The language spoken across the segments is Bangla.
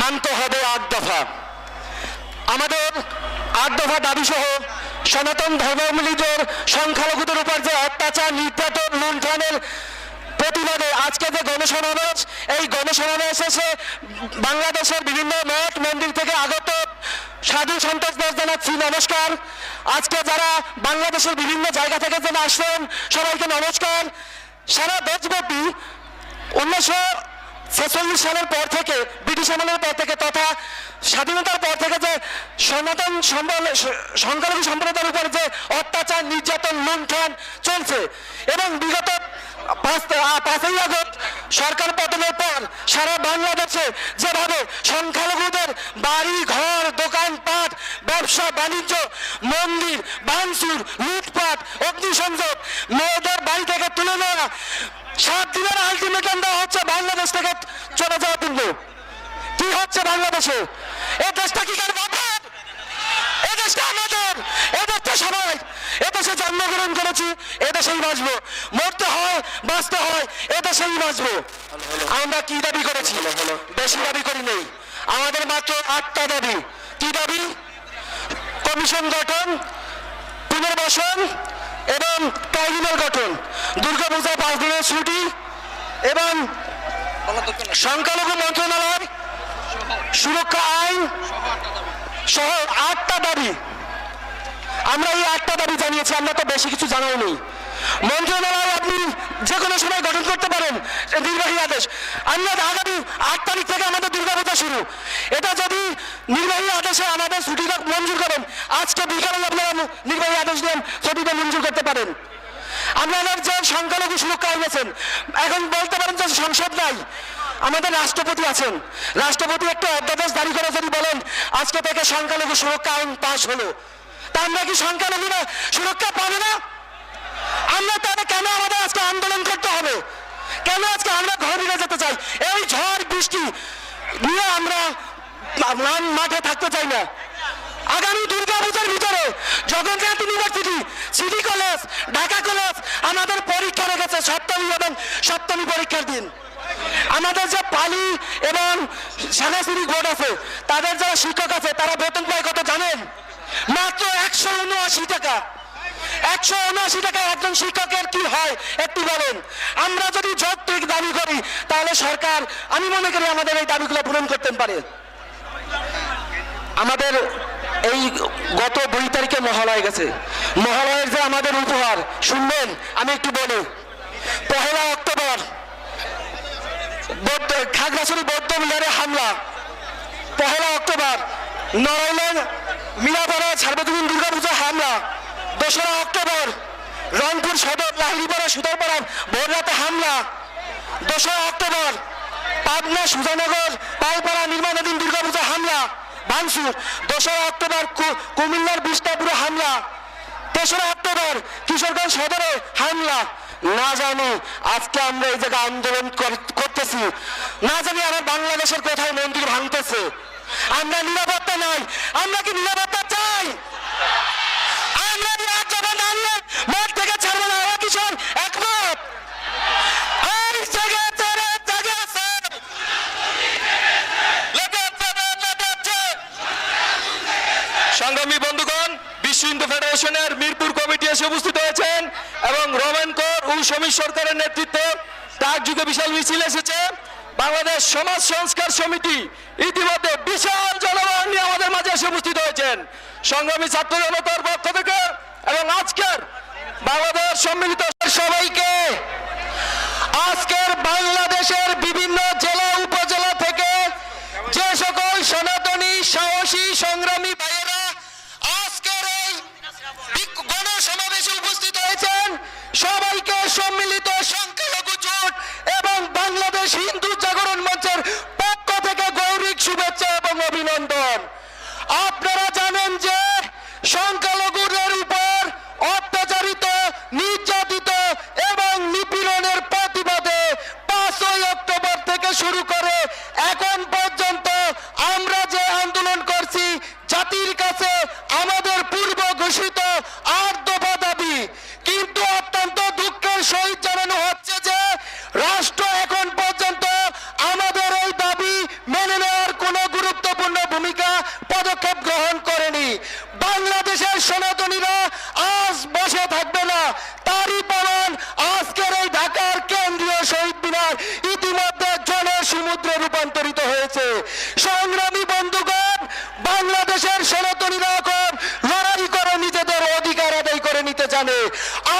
মানতে হবে আট দফা। আমাদের আট দফা দাবি সহ সনাতন ধর্মাবলীদের সংখ্যালঘুদের উপর যে অত্যাচার, নির্যাতন, লুণ্ঠনের প্রতিবাদে আজকে যে গণসমাবেশ, এই গণসমাবেশ এসে বাংলাদেশের বিভিন্ন মঠ, মন্দির থেকে আগত সাধু সন্তোষদের জানাচ্ছি নমস্কার। আজকে যারা বাংলাদেশের বিভিন্ন জায়গা থেকে যেন আসলেন সবাইকে নমস্কার। সারা দেশব্যাপী উনিশশো ছেচল্লিশ সালের পর থেকে, ব্রিটিশ আমলের পর থেকে তথা স্বাধীনতার পর থেকে যে সনাতন সংখ্যালঘু সম্প্রদায়ের উপর যে অত্যাচার, নির্যাতন, লুণ্ঠন চলছে এবং বিগত পাঁচই আগস্ট সরকার পতনের পর সারা বাংলাদেশে যেভাবে সংখ্যালঘুদের বাড়ি, ঘর দোকানপাট ব্যবসা, বাণিজ্য, মন্দির ভাঙচুর লুটপাট, অগ্নিসংযোগ, মেয়েদের বাড়ি থেকে তুলে নেওয়া, সাত দিনের আলটিমেটাম দেওয়া হচ্ছে বাংলাদেশ থেকে কি হচ্ছে বাংলাদেশে। এই দেশটা কি কার বাবার এ দেশটা আমাদের। এ দেশটা সবাই। এ দেশে জন্মগ্রহণ করেছি, এ দেশেই বাঁচবো। মরতে হয়, বাঁচতে হয়, এ দেশেই বাঁচবো। আমরা কি দাবি করেছি? বেশি দাবি করি নেই। আমাদের মাত্র আটটা দাবি। কি দাবি? কমিশন গঠন, পুনর্বাসন এবং ট্রাইব্যুনাল গঠন। দুর্গাপূজা পাঁচ দিনের ছুটি এবং সংখ্যালঘু মন্ত্রণালয় সুরক্ষা আইন সহ আটটা দাবি। আমরা এই আটটা দাবি জানিয়েছি, আমরা তো বেশি কিছু জানাই নেই। মন্ত্রণালয়, আপনি যে কোনো সময় গঠন করতে পারেন নির্বাহী আদেশ। আমরা আগামী আট তারিখ থেকে আমাদের দুর্গাপূজা শুরু। এটা যদি নির্বাহী আদেশে আমাদের ছুটিটা মঞ্জুর করেন, আজকে বিকালে আপনারা নির্বাহী আদেশ দেন ছুটিটা মঞ্জুর করতে পারেন। আপনাদের যে সংখ্যালঘু সুরক্ষা এনেছেন এখন বলতে পারেন যে সংসদ নাই। আমাদের রাষ্ট্রপতি আছেন। রাষ্ট্রপতি একটা অধ্যাদেশ জারি করে যদি বলেন, আজকে থেকে সংখ্যালঘু সুরক্ষা আইন পাশ হলো। তা আমরা কি সংখ্যালঘুরা সুরক্ষা পাবে না? আমরা তাহলে কেন আমাদের আজকে আন্দোলন করতে হবে? কেন আজকে আমরা ঘর ফিরে যেতে চাই? এই ঝড়, বৃষ্টি নিয়ে আমরা মা- মাঠে থাকতে চাই না। আগামী দুর্গা পূজার ভিতরে Jagannath university, city college, Dhaka college আমাদের পরীক্ষা রেখেছে সপ্তমী এবং সপ্তমী পরীক্ষার দিন। আমাদের যে পালি এবং সাংস্কৃতিক বোর্ড আছে, তাদের যারা শিক্ষক আছে, তারা বেতন পায় কত জানেন? মাত্র একশো উনআশি টাকা। একশো উনআশি টাকা একজন শিক্ষকের কি হয়, একটু বলেন। আমরা যদি যৌক্তিক দাবি করি, তাহলে সরকার, আমি মনে করি আমাদের এই দাবিগুলো পূরণ করতে পারে। আমাদের এই গত দুই তারিখে মহালয় গেছে। মহালয়ের যে আমাদের উপহার, শুনবেন, আমি একটু বলি। পহেলা অক্টোবর খাগড়াছড়ি বৌদ্ধ মিনারে হামলা। পহেলা অক্টোবর নড়াইলের মিলাপাড়া সার্বজনীন দুর্গাপূজা হামলা। দোসরা অক্টোবর, রংপুর সদর লাহলিপাড়া সুতারপাড়া ভোররাতে হামলা। দোসরা অক্টোবর, পাবনা, সুজানগর পালপাড়া নির্মাণাধীন দুর্গাপূজা হামলা, ভাঙচুর। দোসরা অক্টোবর কুমিল্লার বিষ্টাপুরে হামলা। তেসরা অক্টোবর, কিশোরগঞ্জ সদরে হামলা। না জানি, আজকে আমরা এই জায়গায় আন্দোলন কর- করতেছি না জানি আমার বাংলাদেশের কোথায় মন্দির ভাঙতেছে। আমরা নিরাপত্তা নাই। আমরা কি নিরাপত্তা চাই। সংগ্রামী বন্ধুগণ, বিশ্ব হিন্দু ফেডারেশনের মিরপুর কমিটি এসে উপস্থিত হয়েছেন এবং রমেন কর ও সমীর সরকারের নেতৃত্বে ডাক যুগে বিশাল মিছিল এসেছে। বাংলাদেশ সমাজ সংস্কার সমিতি ইতিমধ্যে বিশাল জনগণ নিয়ে আমাদের মাঝে এসে উপস্থিত হয়েছেন। সংগ্রামী ছাত্র জনতার পক্ষ থেকে এবং আজকের বাংলাদেশ সম্মিলিত সংখ্যালঘুদের সনাতনীরা আজ বসে থাকবে না। তারই প্রমাণ আজকের এই ঢাকার কেন্দ্রীয় শহীদ মিনার ইতিমধ্যে সমুদ্রে রূপান্তরিত হয়েছে। সংগ্রামী বন্ধুগণ, বাংলাদেশের সনাতনীরা এখন লড়াই করে নিজেদের অধিকার আদায় করে নিতে জানে।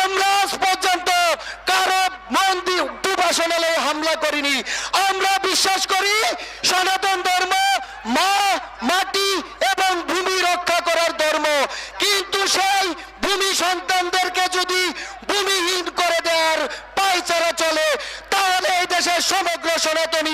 আমরা আজ পর্যন্ত কারও মন্দির দুবাসনালয়ে হামলা করিনি। আমরা বিশ্বাস করি সনাতন ধর্ম মা, মাটি সেই ভূমি সন্তানদেরকে যদি ভূমিহীন করে দেওয়ার পায়চারা চলে তাহলে এই দেশের সমগ্র সনাতনী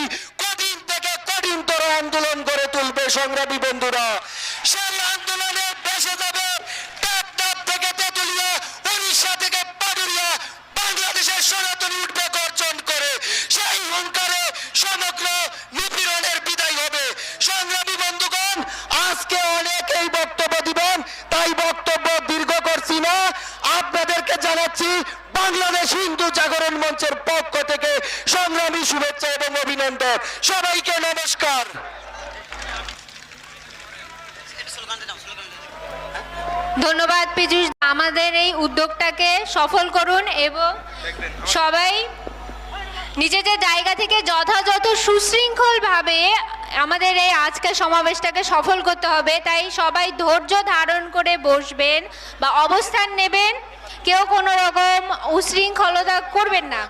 জানাচ্ছি, বাংলাদেশ হিন্দু জাগরণ মঞ্চের পক্ষ থেকে সংগ্রামী শুভেচ্ছা এবং অভিনন্দন। সবাইকে নমস্কার। ধন্যবাদ পীযুষ আমাদের এই উদ্যোগটাকে সফল করুন এবং সবাই নিজেদের জায়গা থেকে যথাযথ সুশৃঙ্খলভাবে আমাদের এই আজকের সমাবেশটাকে সফল করতে হবে, তাই সবাই ধৈর্য ধারণ করে বসবেন বা অবস্থান নেবেন। কেউ কোনো রকম উশৃঙ্খলতা করবেন না।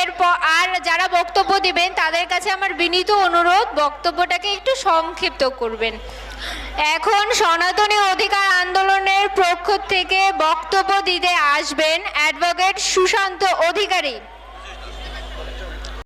এরপর আর যারা বক্তব্য দিবেন, তাদের কাছে আমার বিনীত অনুরোধ, বক্তব্যটাকে একটু সংক্ষিপ্ত করবেন। এখন সনাতনী অধিকার আন্দোলনের পক্ষ থেকে বক্তব্য দিতে আসবেন অ্যাডভোকেট সুশান্ত অধিকারী।